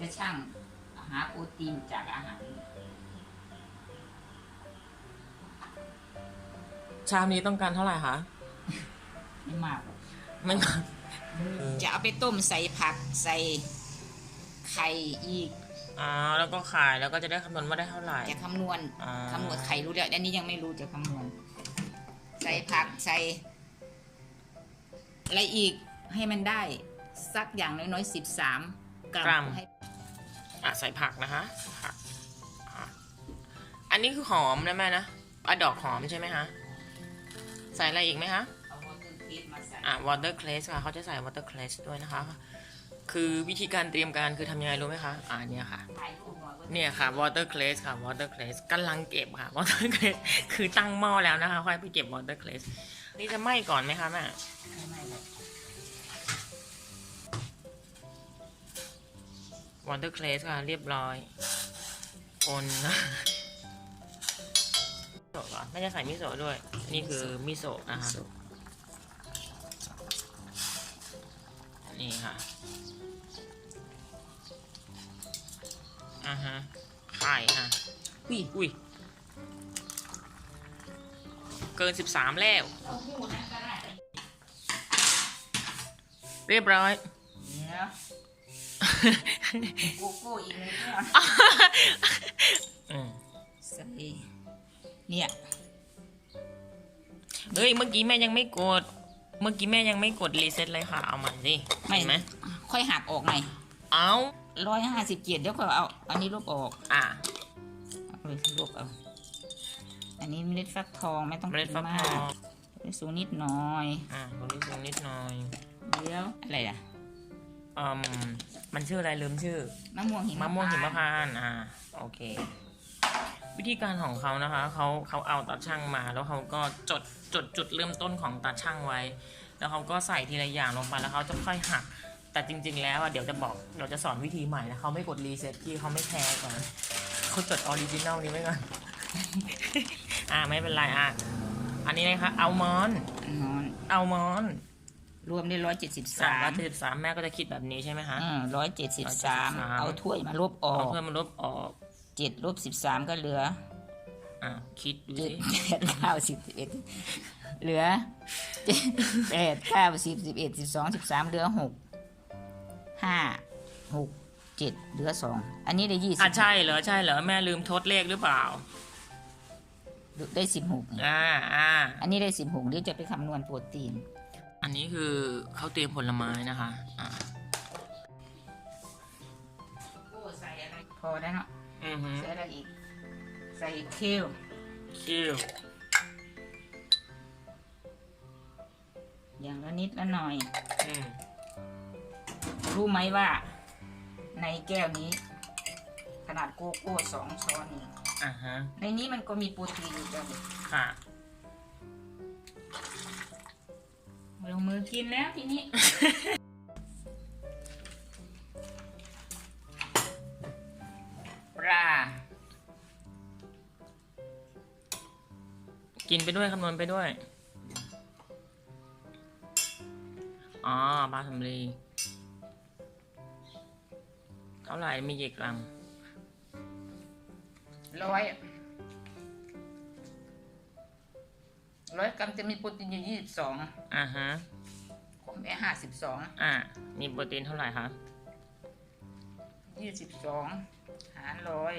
จะช่างหาโปรตีนจากอาหาร ชามนี้ต้องการเท่าไหร่คะ ไม่มากหรอกไม่จะเอาไปต้มใส่ผักใส่ไข่อีก อ๋อ แล้วก็ขายแล้วก็จะได้คำนวณว่าได้เท่าไหร่ จะคำนวณอ่า คำนวณไข่รู้แล้วอันนี้ยังไม่รู้จะคำนวณ ใส่ผักใส่อะไรอีกให้มันได้ สักอย่างน้อยๆสิบสามกรัมให้ อะใส่ผักนะคะผักอันนี้คือหอมนะแม่นะอะดอกหอมใช่ไหมคะใส่อะไรอีกไหมคะเอาวอเตอร์พีชมาใส่ะ watercress ค่ะเขาจะใส่ watercress ด้วยนะคะ คือวิธีการเตรียมการคือทำยังไงรู้ไหมคะอ่าเนี่ยค่ะเนี่ยค่ะ watercress ค่ะ watercress กำลังเก็บค่ะ watercress คือตั้งหม้อแล้วนะคะค่อยไปเก็บ watercress นี่จะไหม้ก่อนไหมคะแม่ ไม่ไม่หรอก watercress ค่ะเรียบร้อยคนนะมิโซะก่อนไม่จะใส่มิโซะด้วย นี่คือมิโซะนะคะนี่ค่ะอ่าฮะไข่ค่ะอุ้ยอุ้ยเกินสิบสามแล้วเอาหูนะก็ได้เรียบร้อยเดี๋ยว โกโก้อีกเลยเนี่ยอืมใส่เนี่ยเฮ้ยเมื่อกี้แม่ยังไม่กด เมื่อกี้แม่ยังไม่กดรีเซ็ตเลยค่ะ เอาใหม่สิไม่เห็นไหมค่อยหักออกหน่อยเอาร้อยห้าสิบเจ็ดเดี๋ยวก็เอา อันนี้ลบออก อะเอาเลยลบเอา อันนี้เมล็ดฟักทองไม่ต้องเมล็ดฟักมาทองไปสูงนิดหน่อย อะตรงนี้ตรงนิดหน่อย เดี๋ยว อะไรอะอืม มันชื่ออะไรลืมชื่อ มะม่วงหิมมะม่วงหิมพานต์พานต์อ่า โอเค วิธีการของเขานะคะเขาเขาเอาตาช่างมา แล้วเขาก็จดจดจุดเริ่มต้นของตาช่างไว้ แล้วเขาก็ใส่ทีละอย่างลงไปแล้วเขาจะค่อยหัก แต่จริง ๆ แล้วอะเดี๋ยวจะบอกเดี๋ยวจะสอนวิธีใหม่นะเขาไม่กดรีเซ็ตที่เขาไม่แคร์ก่อนเขาจดออริจินัลนี้ไว้ก่อน อ่าไม่เป็นไรอะอันนี้นะคะอัลมอนด์นอนอัลมอนด์ รวมได้ร้อยเจ็ดสิบสาสามมร้อยเจ็ดสิบสามแม่ก็จะคิดแบบนี้ใช่ไหมคะอืมร้อยเจ็ดสิบสาม173 เอาถ้วยมาลบออเอากเพื่อมาลบออกเจ็ดลบสิบสามก็เหลืออะคิดดูเจ็ดสิแปดเก้าสิบสิบเอ็ดเหลือเจ็ดแปดเก้าสิบสิบเอ็ดสิบสองสิบสามเหลือหกห้าหกเจ็ดเหลือสองอันนี้ได้ยี่สิอะบใช่เหรอใช่เหรอแม่ลืมทดเลขหรือเปล่า ได้สิบหกอ่าอ่าอันนี้ได้สิบหกเดี๋ยวจะไปคำนวณโปรตีน อันนี้คือเขาเตรียมผลไม้นะคะอ่าโอ้ใส่อะไรพอได้วเนาะอือฮึใส่อะไรอีก ใส่เคี่ยวคิวอย่างละนิดละหน่อย อืมรู้ไหมว่า ในแก้วนี้ ขนาดโกโก้สองช้อนนี่อ่าฮะในนี้มันก็มีโปรตีนอยู่จ้ะค่ะ ลงมือกินแล้วทีนี้ ปลา กินไปด้วยคำนวณไปด้วย อ๋อปลาสำลีเท่าไหร่มีกี่กรัมร้อย ร้อยกรัมจะมีโปรตีนอยู่ยี่สิบสองอ่าฮะของแม่ห้าสิบสองอ่ามีโปรตีนเท่าไหร่คะยี่สิบสองหารร้อย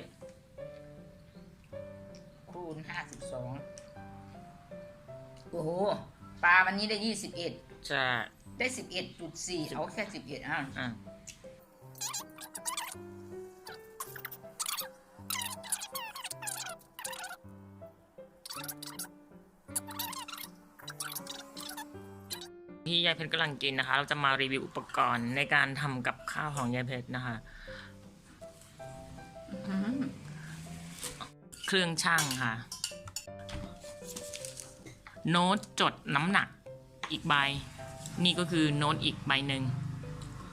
คูณห้าสิบสองโอ้โหปลาวันนี้ได้ยี่สิบเอ็ดจะได้สิบเอ็ดจุดสี่เอาแค่สิบเอ็ดอ้าวอะ ที่ยายเพชรกำลังกินนะคะ เราจะมารีวิวอุปกรณ์ในการทำกับข้าวของยายเพชรนะคะเครื่องช่างค่ะ โน้ตจดน้ำหนักอีกใบ นี่ก็คือโน้ตอีกใบหนึ่ง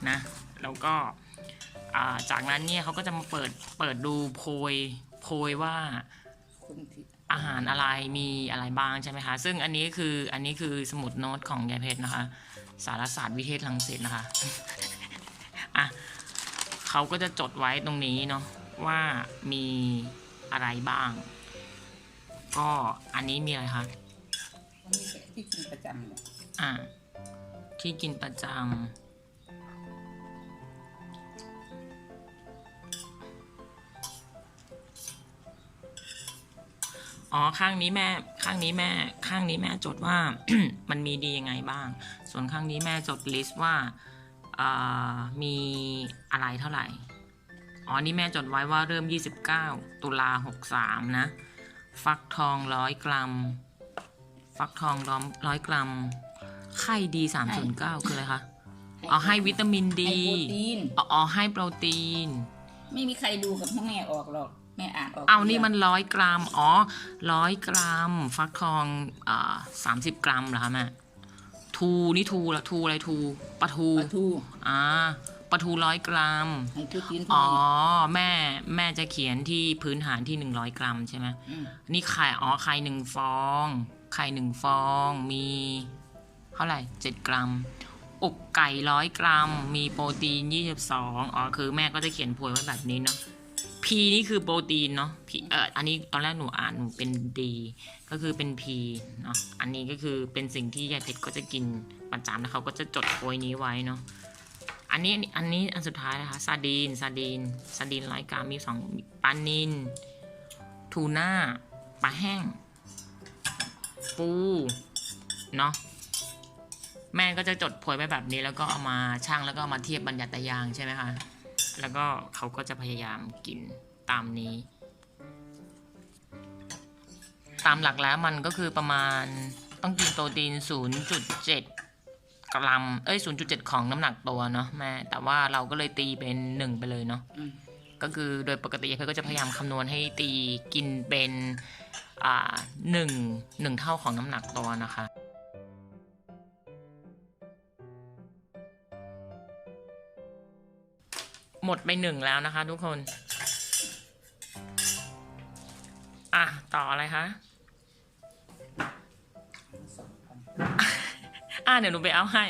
นะ แล้วก็จากนั้นเนี่ยเขาก็จะมาเปิดเปิดดูโพยโพยว่า อาหารอะไรมีอะไรบ้างใช่ไหมคะ ซึ่งอันนี้คืออันนี้คือสมุดโน้ตของยายเพชรนะคะ สารศาสตร์วิเทศลังสิตนะคะอะเขาเขาก็จะจดไว้ตรงนี้เนาะว่ามีอะไรบ้าง ก็อันนี้มีอะไรคะมีแต่ที่กินประจำเลยอ่าที่กินประจำ อ๋อข้างนี้แม่ข้างนี้แม่ ข้างนี้แม่จดว่า มันมีดียังไงบ้าง ส่วนข้างนี้แม่จดลิสต์ว่าอ่ามีอะไรเท่าไหร่ อ๋อ นี่แม่จดไว้ว่าเริ่ม 29 ตุลา63 นะ ฟักทองร้อยกรัม ฟักทองร้อมร้อยกรัม ไข่ดีสามศูนย์เก้าคืออะไรคะเอาให้วิตามินดีให้โปรตีนอ๋ออ๋อ ให้โปรตีน ไม่มีใครดูกับพ่อแม่ออกหรอก แม่อ่านออกเอานี่มันร้อยกรัม อ๋อร้อยกรัม ฟักทองอ่าสามสิบกรัมเหรอคะแม่ทูนี่ทูละทูอะไรทูปลาทูปลาทูอ่าปลาทูร้อยกรัม ให้โปรตีนอ๋อพอแม่แม่จะเขียนที่พื้นฐานที่หนึ่งร้อยกรัมใช่ไหมมนี่ไข่อ๋อไข่หนึ่งฟอง ไข่หนึ่งฟองมีเท่าไหร่เจ็ดกรัม อกไก่ร้อยกรัม มีโปรตีนยี่สิบสองอ๋อคือแม่ก็จะเขียนโพยไว้แบบนี้เนาะ P นี่คือโปรตีนเนาะ P เอออันนี้ตอนแรกหนูอ่านหนูเป็น D ก็คือเป็น P เนาะอันนี้ก็คือเป็นสิ่งที่ยายเพชรก็จะกินประจำแล้วเขาก็จะจดโพยนี้ไว้เนาะอันนี้อันนี้อันสุดท้ายนะคะซาดีนซาดีนซาดีนร้อยกรัมมีสองปลานินทูน่าปลาแห้ง ปูเนาะแม่ก็จะจดโพยไว้แบบนี้แล้วก็เอามาชั่งแล้วก็เอามาเทียบบรรยัตยางใช่ไหมคะ แล้วก็เขาก็จะพยายามกินตามนี้ ตามหลักแล้วมันก็คือประมาณต้องกินโปรตีน 0.7 กรัม เอ้ย 0.7 ของน้ำหนักตัวเนาะแม่ แต่ว่าเราก็เลยตีเป็น1ไปเลยเนาะอืมก็คือโดยปกติเพื่อนก็จะพยายามคำนวณให้ตีกินเป็นอ่าหนึ่งหนึ่งเท่าของน้ำหนักตัวนะคะ หมดไปหนึ่งแล้วนะคะ ทุกคน อะ ต่ออะไรคะ อะ เดี๋ยวหนูไปเอาให้